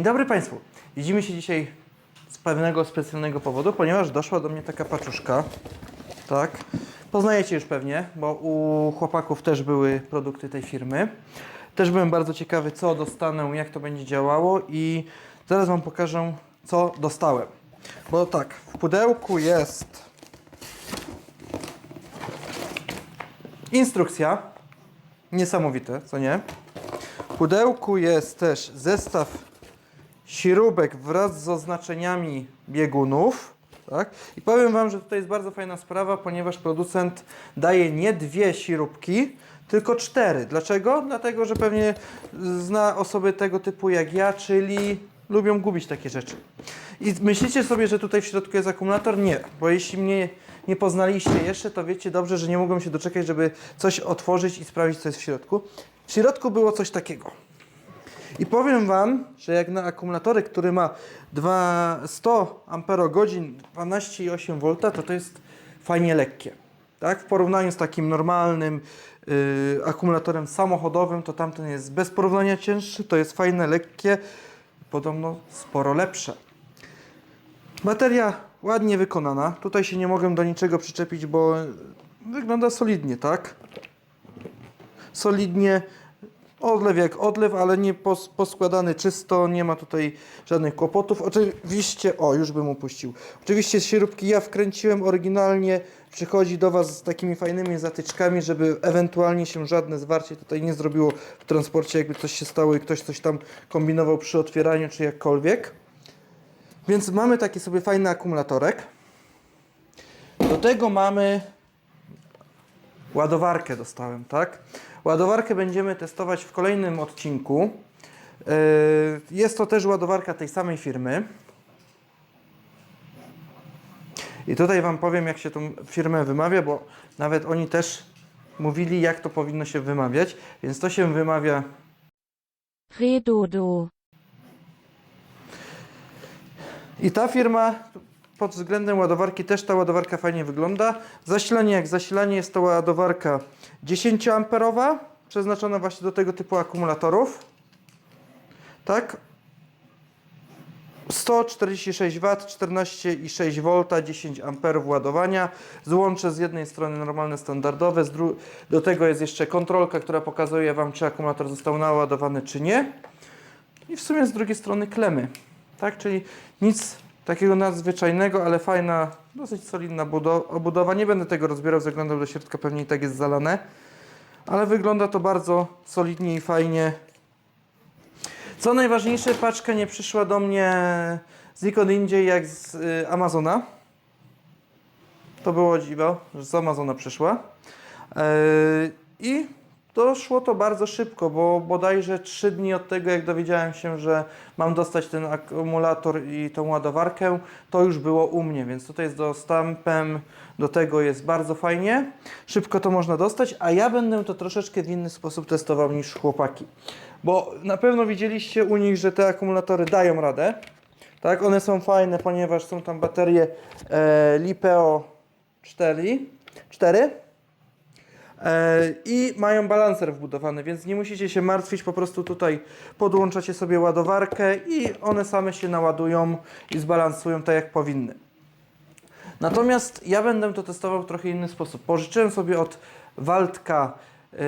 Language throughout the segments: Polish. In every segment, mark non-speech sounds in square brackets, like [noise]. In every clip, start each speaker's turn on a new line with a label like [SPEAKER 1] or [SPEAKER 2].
[SPEAKER 1] Dzień dobry Państwu. Widzimy się dzisiaj z pewnego specjalnego powodu, ponieważ doszła do mnie taka paczuszka. Tak. Poznajecie już pewnie, bo u chłopaków też były produkty tej firmy. Też byłem bardzo ciekawy, co dostanę, jak to będzie działało i zaraz Wam pokażę, co dostałem. Bo tak, w pudełku jest instrukcja. Niesamowite, co nie? W pudełku jest też zestaw śrubek wraz z oznaczeniami biegunów. Tak? I powiem Wam, że tutaj jest bardzo fajna sprawa, ponieważ producent daje nie dwie śrubki, tylko cztery. Dlaczego? Dlatego, że pewnie zna osoby tego typu jak ja, czyli lubią gubić takie rzeczy. I myślicie sobie, że tutaj w środku jest akumulator? Nie, bo jeśli mnie nie poznaliście jeszcze, to wiecie dobrze, że nie mogłem się doczekać, żeby coś otworzyć i sprawdzić, co jest w środku. W środku było coś takiego. I powiem Wam, że jak na akumulatory, który ma 2 100 Ah 12,8 V, to to jest fajnie lekkie. Tak? W porównaniu z takim normalnym yy, akumulatorem samochodowym, to tamten jest bez porównania cięższy, to jest fajne, lekkie, podobno sporo lepsze. Materia ładnie wykonana. Tutaj się nie mogę do niczego przyczepić, bo wygląda solidnie, tak? Solidnie. Odlew jak odlew, ale nie pos, poskładany czysto, nie ma tutaj żadnych kłopotów. Oczywiście, o już bym upuścił. Oczywiście śrubki ja wkręciłem oryginalnie, przychodzi do Was z takimi fajnymi zatyczkami, żeby ewentualnie się żadne zwarcie tutaj nie zrobiło w transporcie, jakby coś się stało i ktoś coś tam kombinował przy otwieraniu czy jakkolwiek. Więc mamy taki sobie fajny akumulatorek. Do tego mamy ładowarkę dostałem, tak? Ładowarkę będziemy testować w kolejnym odcinku. Yy, Jest to też ładowarka tej samej firmy. I tutaj Wam powiem, jak się tą firmę wymawia, bo nawet oni też mówili, jak to powinno się wymawiać. Więc to się wymawia
[SPEAKER 2] Redodo.
[SPEAKER 1] I ta firma pod względem ładowarki też ta ładowarka fajnie wygląda. Zasilanie jak zasilanie jest to ładowarka 10 amperowa, przeznaczona właśnie do tego typu akumulatorów. Tak? 146 W, 14,6 V, 10 amperów ładowania. Złącze z jednej strony normalne, standardowe, do tego jest jeszcze kontrolka, która pokazuje Wam, czy akumulator został naładowany, czy nie. I w sumie z drugiej strony klemy. Tak, czyli nic takiego nadzwyczajnego, ale fajna, dosyć solidna budo- obudowa. Nie będę tego rozbierał, zaglądał do środka, pewnie i tak jest zalane. Ale wygląda to bardzo solidnie i fajnie. Co najważniejsze, paczka nie przyszła do mnie znikąd indziej jak z y, Amazona. To było dziwo, że z Amazona przyszła. Yy, I doszło to bardzo szybko, bo bodajże 3 dni od tego, jak dowiedziałem się, że mam dostać ten akumulator i tą ładowarkę, to już było u mnie, więc tutaj z dostępem do tego jest bardzo fajnie. Szybko to można dostać, a ja będę to troszeczkę w inny sposób testował niż chłopaki. Bo na pewno widzieliście u nich, że te akumulatory dają radę. Tak, one są fajne, ponieważ są tam baterie e, Lipeo 4, 4 e, i mają balancer wbudowany, więc nie musicie się martwić, po prostu tutaj podłączacie sobie ładowarkę i one same się naładują i zbalansują tak jak powinny. Natomiast ja będę to testował w trochę inny sposób. Pożyczyłem sobie od Waldka yy,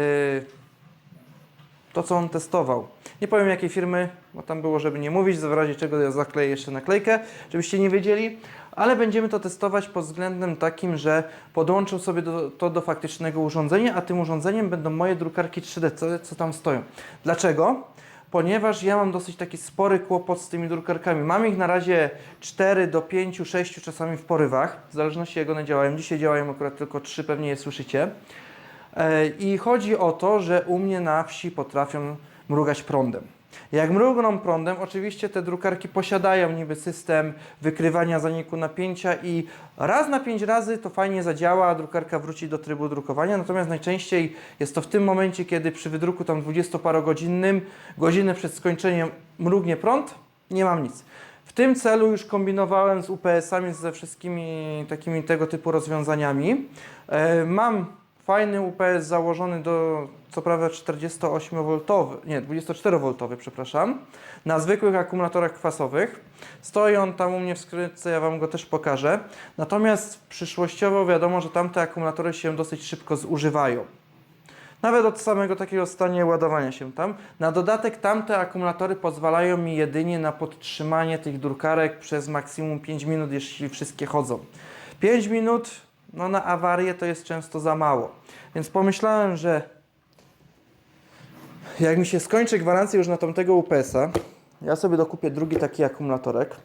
[SPEAKER 1] to, co on testował. Nie powiem jakiej firmy, bo tam było, żeby nie mówić, w razie czego ja zakleję jeszcze naklejkę, żebyście nie wiedzieli, ale będziemy to testować pod względem takim, że podłączę sobie do, to do faktycznego urządzenia, a tym urządzeniem będą moje drukarki 3D, co, co tam stoją. Dlaczego? Ponieważ ja mam dosyć taki spory kłopot z tymi drukarkami. Mam ich na razie 4 do 5, 6 czasami w porywach, w zależności jak one działają. Dzisiaj działają akurat tylko 3, pewnie je słyszycie. E, I chodzi o to, że u mnie na wsi potrafią mrugać prądem. Jak mrugną prądem, oczywiście te drukarki posiadają niby system wykrywania zaniku napięcia i raz na pięć razy to fajnie zadziała, a drukarka wróci do trybu drukowania. Natomiast najczęściej jest to w tym momencie, kiedy przy wydruku tam 20-parogodzinnym, godzinę przed skończeniem mrugnie prąd, nie mam nic. W tym celu już kombinowałem z UPS-ami, ze wszystkimi takimi tego typu rozwiązaniami. E, Mam fajny UPS założony do, co prawda 48V, nie, 24V, przepraszam, na zwykłych akumulatorach kwasowych. Stoi on tam u mnie w skrytce, ja Wam go też pokażę. Natomiast przyszłościowo wiadomo, że tamte akumulatory się dosyć szybko zużywają. Nawet od samego takiego stanie ładowania się tam. Na dodatek tamte akumulatory pozwalają mi jedynie na podtrzymanie tych drukarek przez maksimum 5 minut, jeśli wszystkie chodzą. 5 minut no na awarię to jest często za mało. Więc pomyślałem, że jak mi się skończy gwarancja już na tamtego UPS-a, ja sobie dokupię drugi taki akumulatorek,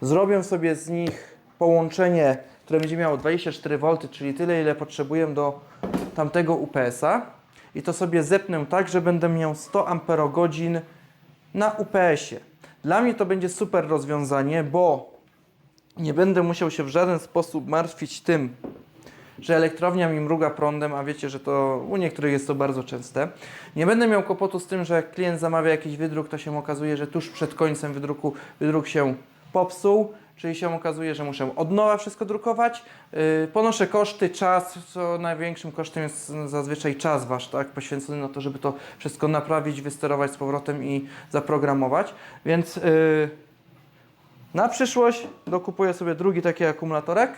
[SPEAKER 1] zrobię sobie z nich połączenie, które będzie miało 24V, czyli tyle, ile potrzebuję do tamtego UPS-a i to sobie zepnę tak, że będę miał 100 amperogodzin na UPS-ie. Dla mnie to będzie super rozwiązanie, bo nie będę musiał się w żaden sposób martwić tym, że elektrownia mi mruga prądem, a wiecie, że to u niektórych jest to bardzo częste. Nie będę miał kłopotu z tym, że jak klient zamawia jakiś wydruk, to się okazuje, że tuż przed końcem wydruku wydruk się popsuł, czyli się okazuje, że muszę od nowa wszystko drukować. Yy, ponoszę koszty, czas, co największym kosztem jest zazwyczaj czas wasz, tak, poświęcony na to, żeby to wszystko naprawić, wysterować z powrotem i zaprogramować. Więc yy, na przyszłość dokupuję sobie drugi taki akumulatorek.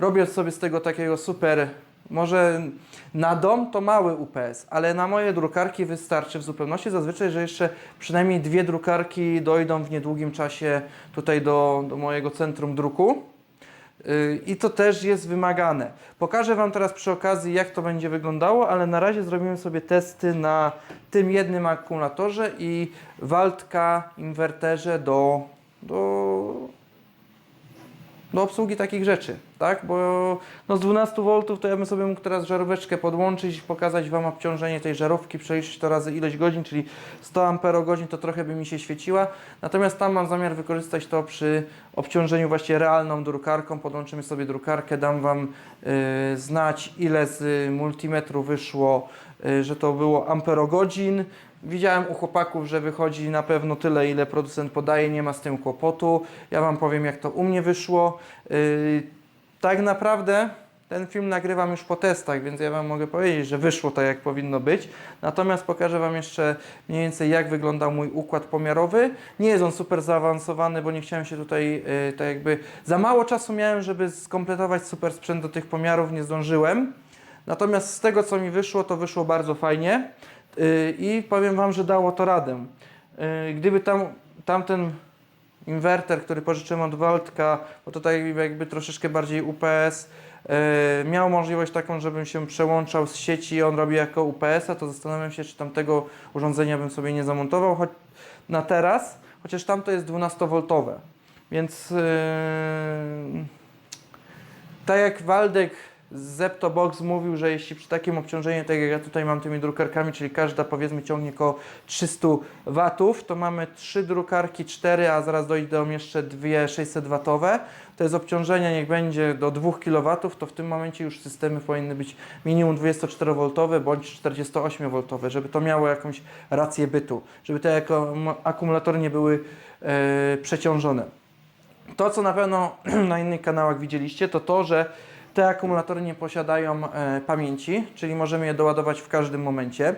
[SPEAKER 1] Robię sobie z tego takiego super, może na dom to mały UPS, ale na moje drukarki wystarczy w zupełności. Zazwyczaj, że jeszcze przynajmniej dwie drukarki dojdą w niedługim czasie tutaj do, do mojego centrum druku. Yy, I to też jest wymagane. Pokażę Wam teraz przy okazji, jak to będzie wyglądało, ale na razie zrobimy sobie testy na tym jednym akumulatorze i Waldka inwerterze do, do, do obsługi takich rzeczy, tak? Bo no z 12 V to ja bym sobie mógł teraz żaróweczkę podłączyć, pokazać Wam obciążenie tej żarówki, przeliczyć to razy ileś godzin, czyli 100 amperogodzin to trochę by mi się świeciła. Natomiast tam mam zamiar wykorzystać to przy obciążeniu właśnie realną drukarką. Podłączymy sobie drukarkę, dam Wam y, znać ile z multimetru wyszło, y, że to było amperogodzin. Widziałem u chłopaków, że wychodzi na pewno tyle, ile producent podaje, nie ma z tym kłopotu. Ja Wam powiem, jak to u mnie wyszło. Yy, tak naprawdę ten film nagrywam już po testach, więc ja Wam mogę powiedzieć, że wyszło tak, jak powinno być. Natomiast pokażę Wam jeszcze mniej więcej, jak wyglądał mój układ pomiarowy. Nie jest on super zaawansowany, bo nie chciałem się tutaj, yy, tak jakby, za mało czasu miałem, żeby skompletować super sprzęt do tych pomiarów, nie zdążyłem. Natomiast z tego, co mi wyszło, to wyszło bardzo fajnie. Yy, I powiem Wam, że dało to radę. Yy, Gdyby tam, tamten inwerter, który pożyczyłem od Waldka, bo tutaj jakby troszeczkę bardziej UPS, yy, miał możliwość taką, żebym się przełączał z sieci i on robi jako UPS-a, to zastanawiam się, czy tamtego urządzenia bym sobie nie zamontował choć na teraz, chociaż tamto jest 12V. Więc yy, tak jak Waldek Zeptobox mówił, że jeśli przy takim obciążeniu, tak jak ja tutaj mam tymi drukarkami, czyli każda powiedzmy ciągnie około 300 watów, to mamy trzy drukarki, cztery, a zaraz dojdą jeszcze dwie 600 watowe. To jest obciążenie, niech będzie do 2 kW, to w tym momencie już systemy powinny być minimum 24V bądź 48V, żeby to miało jakąś rację bytu, żeby te akum- akumulatory nie były e, przeciążone. To, co na pewno [clears throat] na innych kanałach widzieliście, to to, że te akumulatory nie posiadają e, pamięci, czyli możemy je doładować w każdym momencie.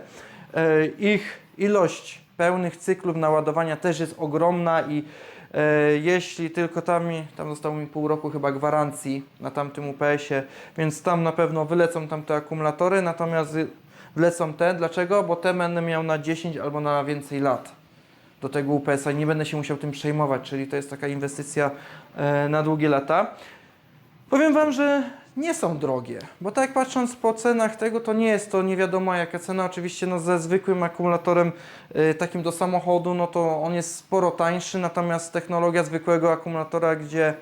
[SPEAKER 1] E, ich ilość pełnych cyklów naładowania też jest ogromna i e, jeśli tylko tam, tam zostało mi pół roku chyba gwarancji na tamtym UPS-ie, więc tam na pewno wylecą tam te akumulatory, natomiast wlecą te. Dlaczego? Bo te będę miał na 10 albo na więcej lat do tego UPS-a i nie będę się musiał tym przejmować, czyli to jest taka inwestycja na długie lata. Powiem Wam, że nie są drogie, bo tak patrząc po cenach tego, to nie jest to nie wiadomo jaka cena. Oczywiście no, ze zwykłym akumulatorem y, takim do samochodu, no to on jest sporo tańszy, natomiast technologia zwykłego akumulatora, gdzie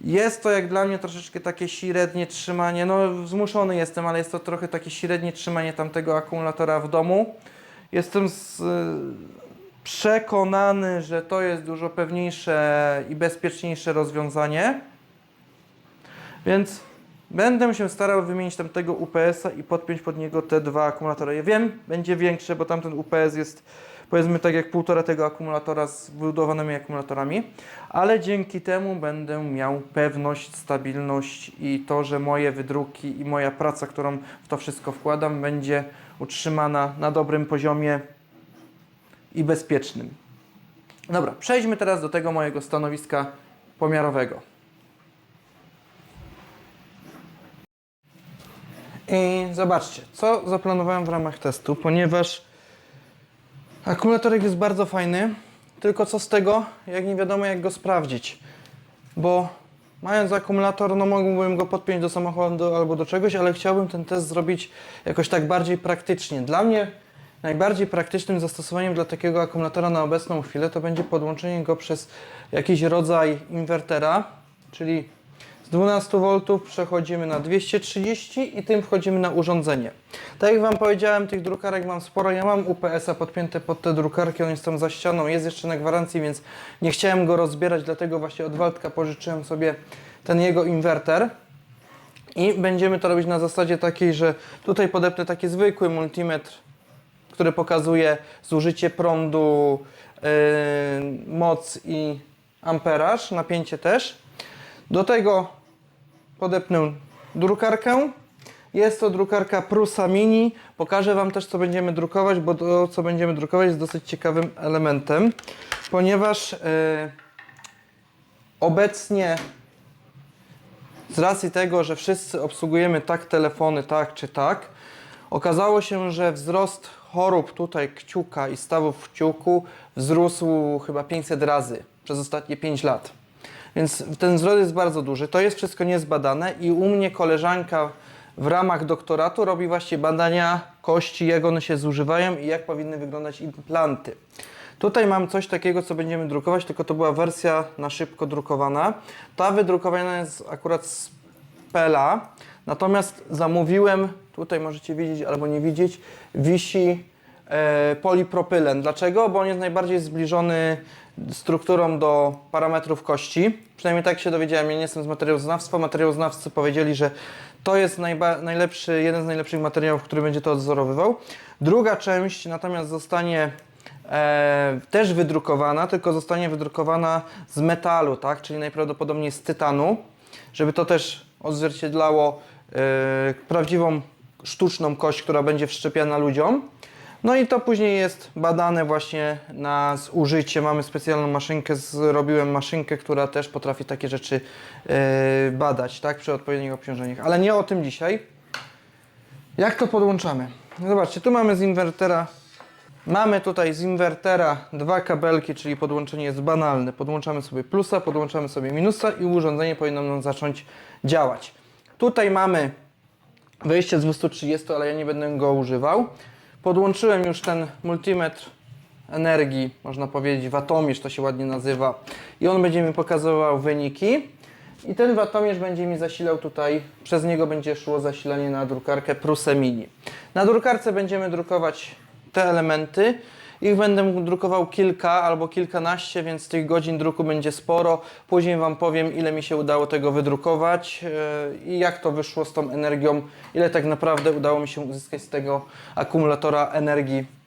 [SPEAKER 1] jest to jak dla mnie troszeczkę takie średnie trzymanie, no zmuszony jestem, ale jest to trochę takie średnie trzymanie tamtego akumulatora w domu. Jestem z, y, przekonany, że to jest dużo pewniejsze i bezpieczniejsze rozwiązanie. Więc Będę się starał wymienić tamtego UPS-a i podpiąć pod niego te dwa akumulatory. Ja wiem, będzie większe, bo tamten UPS jest powiedzmy tak jak półtora tego akumulatora z wybudowanymi akumulatorami, ale dzięki temu będę miał pewność, stabilność i to, że moje wydruki i moja praca, którą w to wszystko wkładam, będzie utrzymana na dobrym poziomie i bezpiecznym. Dobra, przejdźmy teraz do tego mojego stanowiska pomiarowego. I zobaczcie, co zaplanowałem w ramach testu, ponieważ akumulatorek jest bardzo fajny, tylko co z tego, jak nie wiadomo jak go sprawdzić, bo mając akumulator, no mógłbym go podpiąć do samochodu albo do czegoś, ale chciałbym ten test zrobić jakoś tak bardziej praktycznie. Dla mnie najbardziej praktycznym zastosowaniem dla takiego akumulatora na obecną chwilę to będzie podłączenie go przez jakiś rodzaj inwertera, czyli z 12 V przechodzimy na 230 i tym wchodzimy na urządzenie. Tak jak Wam powiedziałem, tych drukarek mam sporo. Ja mam UPS-a podpięte pod te drukarki, on jest tam za ścianą, jest jeszcze na gwarancji, więc nie chciałem go rozbierać, dlatego właśnie od Waldka pożyczyłem sobie ten jego inwerter. I będziemy to robić na zasadzie takiej, że tutaj podepnę taki zwykły multimetr, który pokazuje zużycie prądu, yy, moc i amperaż, napięcie też. Do tego podepnę drukarkę. Jest to drukarka Prusa Mini. Pokażę Wam też, co będziemy drukować, bo to, co będziemy drukować, jest dosyć ciekawym elementem, ponieważ yy, obecnie z racji tego, że wszyscy obsługujemy tak telefony, tak czy tak, okazało się, że wzrost chorób tutaj kciuka i stawów w kciuku wzrósł chyba 500 razy przez ostatnie 5 lat. Więc ten wzrost jest bardzo duży. To jest wszystko niezbadane i u mnie koleżanka w ramach doktoratu robi właśnie badania kości, jak one się zużywają i jak powinny wyglądać implanty. Tutaj mam coś takiego, co będziemy drukować, tylko to była wersja na szybko drukowana. Ta wydrukowana jest akurat z Pela, natomiast zamówiłem, tutaj możecie widzieć albo nie widzieć, wisi polipropylen. Dlaczego? Bo on jest najbardziej zbliżony strukturą do parametrów kości. Przynajmniej tak się dowiedziałem, ja nie jestem z materiałoznawstwa. Materiałoznawcy powiedzieli, że to jest najlepszy, jeden z najlepszych materiałów, który będzie to odzorowywał. Druga część natomiast zostanie e, też wydrukowana, tylko zostanie wydrukowana z metalu, tak? czyli najprawdopodobniej z tytanu, żeby to też odzwierciedlało e, prawdziwą sztuczną kość, która będzie wszczepiana ludziom. No i to później jest badane właśnie na zużycie. Mamy specjalną maszynkę, zrobiłem maszynkę, która też potrafi takie rzeczy e, badać, tak, przy odpowiednich obciążeniach. Ale nie o tym dzisiaj. Jak to podłączamy? No Zobaczcie, tu mamy z inwertera Mamy tutaj z inwertera dwa kabelki, czyli podłączenie jest banalne. Podłączamy sobie plusa, podłączamy sobie minusa i urządzenie powinno nam zacząć działać. Tutaj mamy wyjście z 230, ale ja nie będę go używał. Podłączyłem już ten multimetr energii, można powiedzieć watomierz to się ładnie nazywa i on będzie mi pokazywał wyniki i ten watomierz będzie mi zasilał tutaj, przez niego będzie szło zasilanie na drukarkę Prusę Mini. Na drukarce będziemy drukować te elementy. Ich będę drukował kilka albo kilkanaście, więc tych godzin druku będzie sporo. Później Wam powiem, ile mi się udało tego wydrukować yy, i jak to wyszło z tą energią, ile tak naprawdę udało mi się uzyskać z tego akumulatora energii.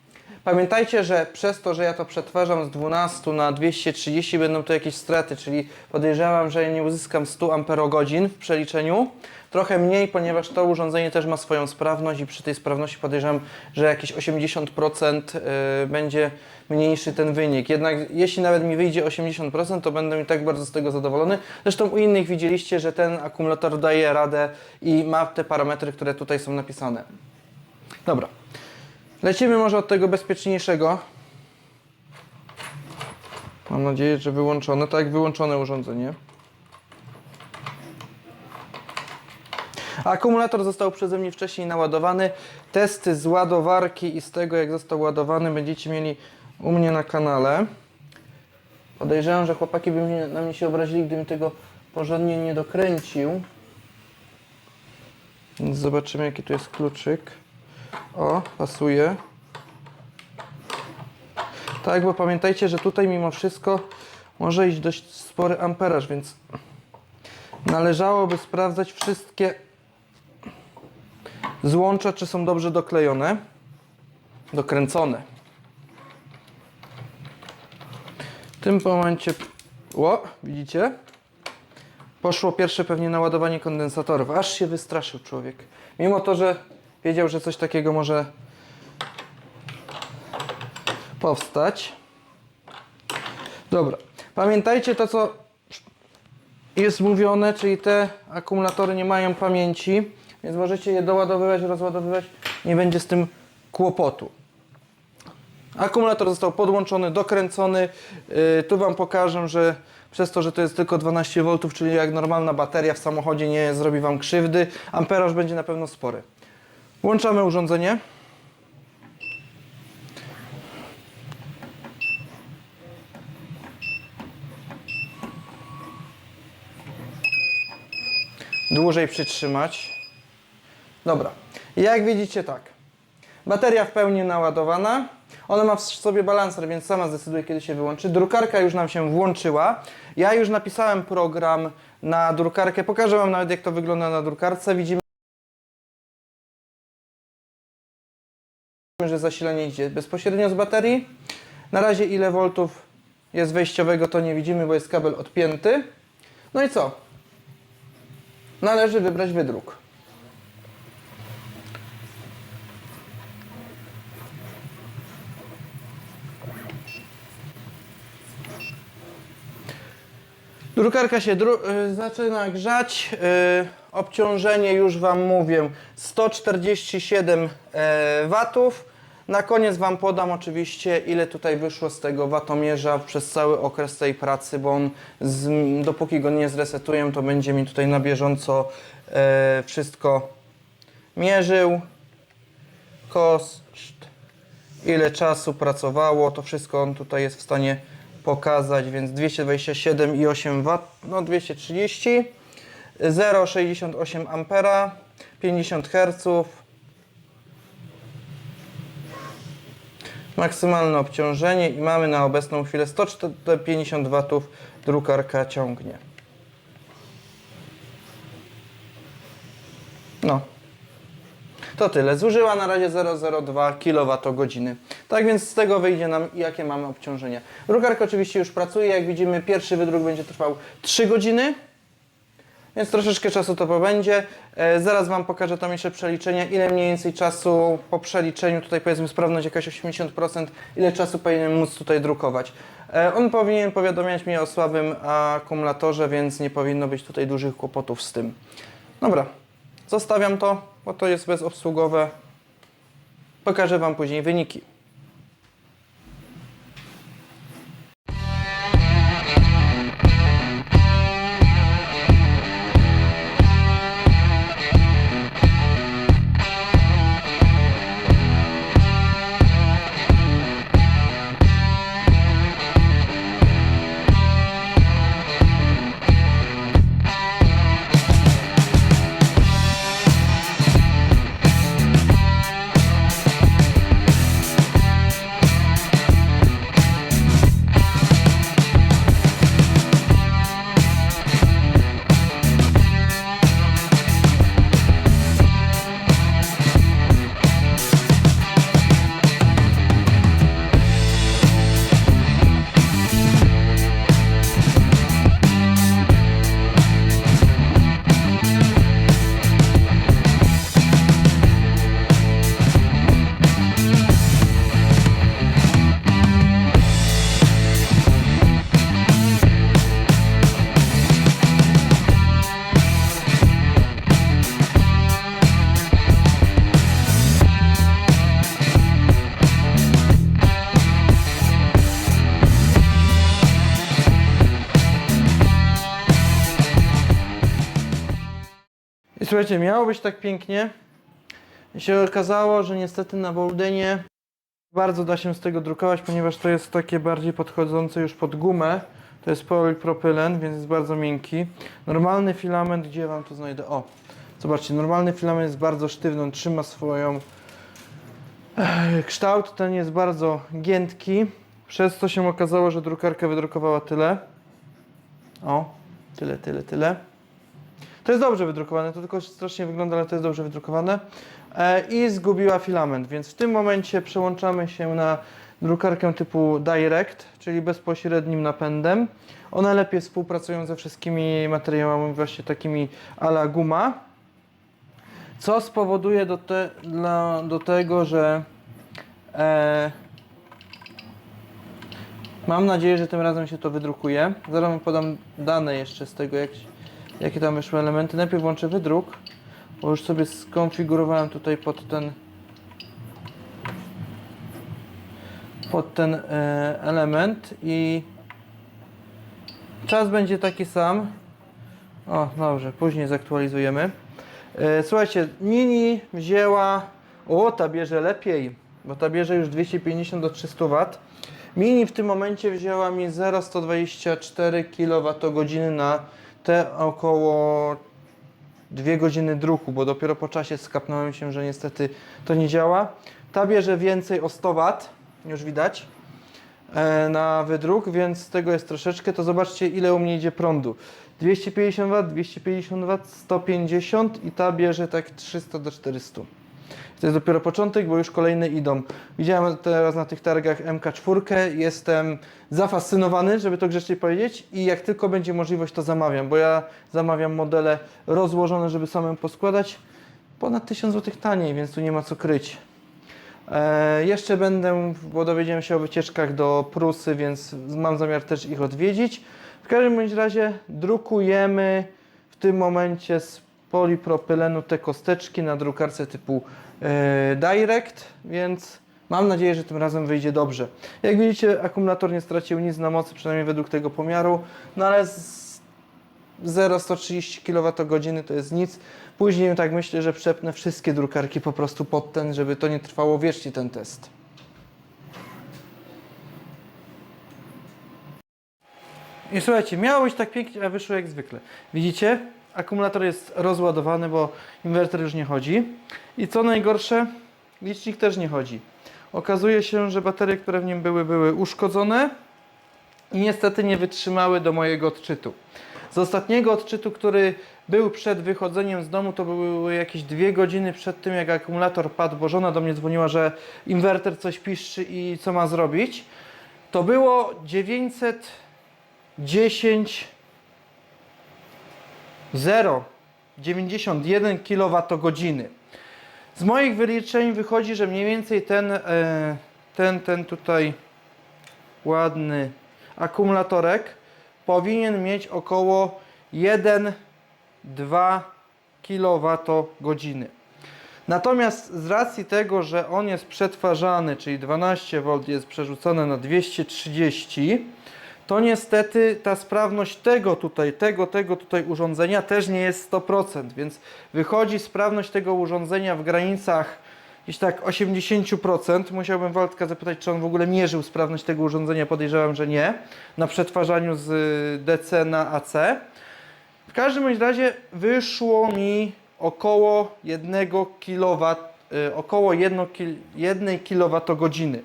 [SPEAKER 1] Pamiętajcie, że przez to, że ja to przetwarzam z 12 na 230 będą to jakieś straty, czyli podejrzewam, że nie uzyskam 100 amperogodzin w przeliczeniu. Trochę mniej, ponieważ to urządzenie też ma swoją sprawność i przy tej sprawności podejrzewam, że jakieś 80% y, będzie mniejszy ten wynik. Jednak jeśli nawet mi wyjdzie 80%, to będę i tak bardzo z tego zadowolony. Zresztą u innych widzieliście, że ten akumulator daje radę i ma te parametry, które tutaj są napisane. Dobra. Lecimy może od tego bezpieczniejszego. Mam nadzieję, że wyłączone. Tak, wyłączone urządzenie. Akumulator został przeze mnie wcześniej naładowany. Testy z ładowarki i z tego, jak został ładowany, będziecie mieli u mnie na kanale. Podejrzewam, że chłopaki by mnie, na mnie się obrazili, gdybym tego porządnie nie dokręcił. Więc zobaczymy, jaki tu jest kluczyk. O, pasuje. Tak, bo pamiętajcie, że tutaj mimo wszystko może iść dość spory amperaż, więc należałoby sprawdzać wszystkie złącza, czy są dobrze doklejone, dokręcone. W tym momencie, o, widzicie? Poszło pierwsze pewnie naładowanie kondensatorów. Aż się wystraszył człowiek. Mimo to, że wiedział, że coś takiego może powstać. Dobra. Pamiętajcie to, co jest mówione, czyli te akumulatory nie mają pamięci, więc możecie je doładowywać, rozładowywać. Nie będzie z tym kłopotu. Akumulator został podłączony, dokręcony. Yy, tu Wam pokażę, że przez to, że to jest tylko 12 V, czyli jak normalna bateria w samochodzie nie zrobi Wam krzywdy, amperaż będzie na pewno spory. Włączamy urządzenie. Dłużej przytrzymać. Dobra. Jak widzicie tak. Bateria w pełni naładowana. Ona ma w sobie balancer, więc sama zdecyduje, kiedy się wyłączy. Drukarka już nam się włączyła. Ja już napisałem program na drukarkę. Pokażę Wam nawet, jak to wygląda na drukarce. Widzimy, że zasilanie idzie bezpośrednio z baterii. Na razie ile voltów jest wejściowego, to nie widzimy, bo jest kabel odpięty. No i co? Należy wybrać wydruk. Drukarka się dru y, zaczyna grzać. Y, obciążenie już Wam mówię 147 e, watów. Na koniec Wam podam oczywiście ile tutaj wyszło z tego watomierza przez cały okres tej pracy, bo on z, dopóki go nie zresetuję to będzie mi tutaj na bieżąco e, wszystko mierzył. Koszt, ile czasu pracowało, to wszystko on tutaj jest w stanie pokazać, więc 227,8 W, no 230, 0,68 ampera, 50 Hz, maksymalne obciążenie i mamy na obecną chwilę 150 W drukarka ciągnie. No. To tyle. Zużyła na razie 0,02 kWh. Tak więc z tego wyjdzie nam jakie mamy obciążenia. Drukarka oczywiście już pracuje. Jak widzimy pierwszy wydruk będzie trwał 3 godziny. Więc troszeczkę czasu to pobędzie. E, zaraz Wam pokażę tam jeszcze przeliczenia, ile mniej więcej czasu po przeliczeniu, tutaj powiedzmy sprawność jakaś 80%, ile czasu powinien móc tutaj drukować. E, on powinien powiadomiać mnie o słabym akumulatorze, więc nie powinno być tutaj dużych kłopotów z tym. Dobra, zostawiam to, bo to jest bezobsługowe. Pokażę Wam później wyniki. Słuchajcie, miało być tak pięknie. I się okazało, że niestety na Boldenie bardzo da się z tego drukować, ponieważ to jest takie bardziej podchodzące już pod gumę. To jest polypropylen, więc jest bardzo miękki. Normalny filament, gdzie wam to znajdę? O, zobaczcie, normalny filament jest bardzo sztywny, on trzyma swoją e, kształt. Ten jest bardzo giętki. Przez to się okazało, że drukarka wydrukowała tyle. O, tyle, tyle, tyle. To jest dobrze wydrukowane, to tylko strasznie wygląda, ale to jest dobrze wydrukowane. E, I zgubiła filament, więc w tym momencie przełączamy się na drukarkę typu Direct, czyli bezpośrednim napędem. One lepiej współpracują ze wszystkimi materiałami właśnie takimi a la guma, co spowoduje do, te, dla, do tego, że e, mam nadzieję, że tym razem się to wydrukuje. Zaraz podam dane jeszcze z tego, jak, jakie tam wyszły elementy. Najpierw włączę wydruk, bo już sobie skonfigurowałem tutaj pod ten pod ten e, element i czas będzie taki sam. O, dobrze, później zaktualizujemy. E, słuchajcie, Mini wzięła, o, ta bierze lepiej, bo ta bierze już 250 do 300 W. Mini w tym momencie wzięła mi 0,124 kWh na te około 2 godziny druku, bo dopiero po czasie skapnąłem się, że niestety to nie działa. Ta bierze więcej o 100 W, już widać, e, na wydruk, więc tego jest troszeczkę. To zobaczcie, ile u mnie idzie prądu. 250 W, 250 W, 150 i ta bierze tak 300 do 400. To jest dopiero początek, bo już kolejne idą. Widziałem teraz na tych targach MK4, jestem zafascynowany, żeby to grzecznie powiedzieć i jak tylko będzie możliwość, to zamawiam, bo ja zamawiam modele rozłożone, żeby samemu poskładać. Ponad 1000 zł taniej, więc tu nie ma co kryć. E, jeszcze będę, bo dowiedziałem się o wycieczkach do Prusy, więc mam zamiar też ich odwiedzić. W każdym bądź razie drukujemy w tym momencie z polipropylenu te kosteczki na drukarce typu e, Direct, więc mam nadzieję, że tym razem wyjdzie dobrze. Jak widzicie, akumulator nie stracił nic na mocy, przynajmniej według tego pomiaru, no ale z 0,130 kWh to jest nic. Później tak myślę, że przepnę wszystkie drukarki po prostu pod ten, żeby to nie trwało wiecznie ten test. I słuchajcie, miało być tak pięknie, a wyszło jak zwykle. Widzicie? Akumulator jest rozładowany, bo inwerter już nie chodzi. I co najgorsze, licznik też nie chodzi. Okazuje się, że baterie, które w nim były, były uszkodzone i niestety nie wytrzymały do mojego odczytu. Z ostatniego odczytu, który był przed wychodzeniem z domu, to były jakieś dwie godziny przed tym, jak akumulator padł, bo żona do mnie dzwoniła, że inwerter coś piszczy i co ma zrobić. To było 910 0 91 kWh. Z moich wyliczeń wychodzi, że mniej więcej ten, e, ten, ten tutaj ładny akumulatorek powinien mieć około 1-2 kWh. Natomiast z racji tego, że on jest przetwarzany, czyli 12 V jest przerzucone na 230, to niestety ta sprawność tego tutaj, tego, tego tutaj urządzenia też nie jest 100%, więc wychodzi sprawność tego urządzenia w granicach gdzieś tak 80%. Musiałbym Waldka zapytać, czy on w ogóle mierzył sprawność tego urządzenia, podejrzewam, że nie, na przetwarzaniu z DC na AC. W każdym razie wyszło mi około 1 kW, y, około 1 kWh,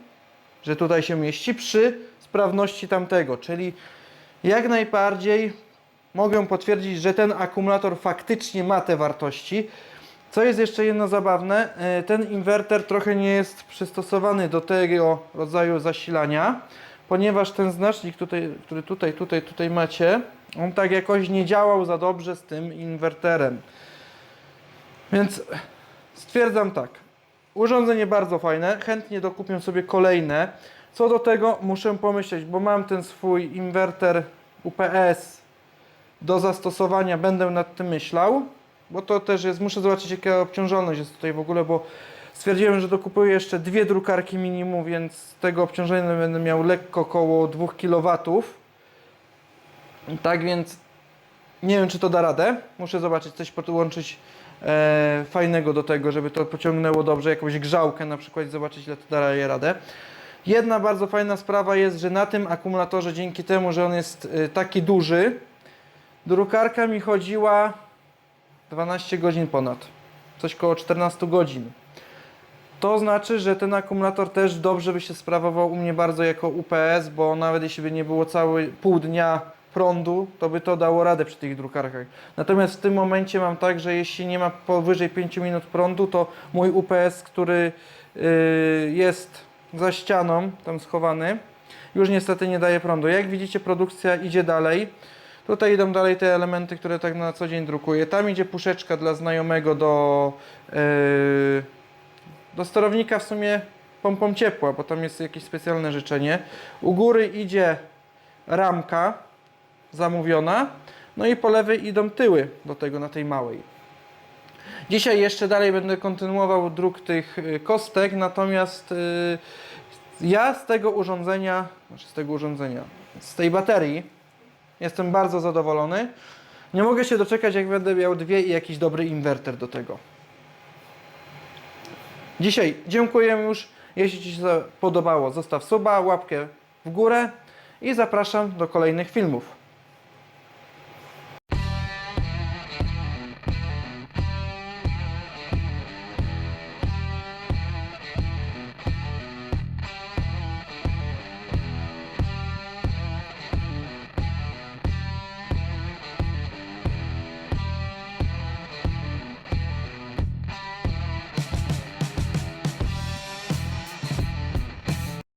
[SPEAKER 1] że tutaj się mieści przy sprawności tamtego, czyli jak najbardziej mogę potwierdzić, że ten akumulator faktycznie ma te wartości. Co jest jeszcze jedno zabawne, y, ten inwerter trochę nie jest przystosowany do tego rodzaju zasilania, ponieważ ten znacznik, tutaj, który tutaj, tutaj, tutaj macie, on tak jakoś nie działał za dobrze z tym inwerterem. Więc stwierdzam tak. Urządzenie bardzo fajne, chętnie dokupię sobie kolejne. Co do tego muszę pomyśleć, bo mam ten swój inwerter UPS do zastosowania, będę nad tym myślał, bo to też jest, muszę zobaczyć jaka obciążalność jest tutaj w ogóle, bo stwierdziłem, że dokupuję jeszcze dwie drukarki minimum, więc tego obciążenia będę miał lekko około 2 kW. Tak więc nie wiem, czy to da radę. Muszę zobaczyć, coś podłączyć e, fajnego do tego, żeby to pociągnęło dobrze, jakąś grzałkę na przykład, i zobaczyć, ile to daje radę. Jedna bardzo fajna sprawa jest, że na tym akumulatorze, dzięki temu, że on jest e, taki duży, drukarka mi chodziła 12 godzin ponad. Coś koło 14 godzin. To znaczy, że ten akumulator też dobrze by się sprawował u mnie bardzo jako UPS, bo nawet jeśli by nie było cały pół dnia prądu, to by to dało radę przy tych drukarkach. Natomiast w tym momencie mam tak, że jeśli nie ma powyżej 5 minut prądu, to mój UPS, który y, jest za ścianą, tam schowany, już niestety nie daje prądu. Jak widzicie, produkcja idzie dalej. Tutaj idą dalej te elementy, które tak na co dzień drukuję. Tam idzie puszeczka dla znajomego do, yy, do sterownika w sumie pompą ciepła, bo tam jest jakieś specjalne życzenie. U góry idzie ramka zamówiona, no i po lewej idą tyły do tego na tej małej. Dzisiaj jeszcze dalej będę kontynuował druk tych y, kostek, natomiast y, ja z tego urządzenia, znaczy z tego urządzenia, z tej baterii jestem bardzo zadowolony. Nie mogę się doczekać, jak będę miał dwie i jakiś dobry inwerter do tego. Dzisiaj dziękuję już. Jeśli Ci się podobało, zostaw suba, łapkę w górę i zapraszam do kolejnych filmów.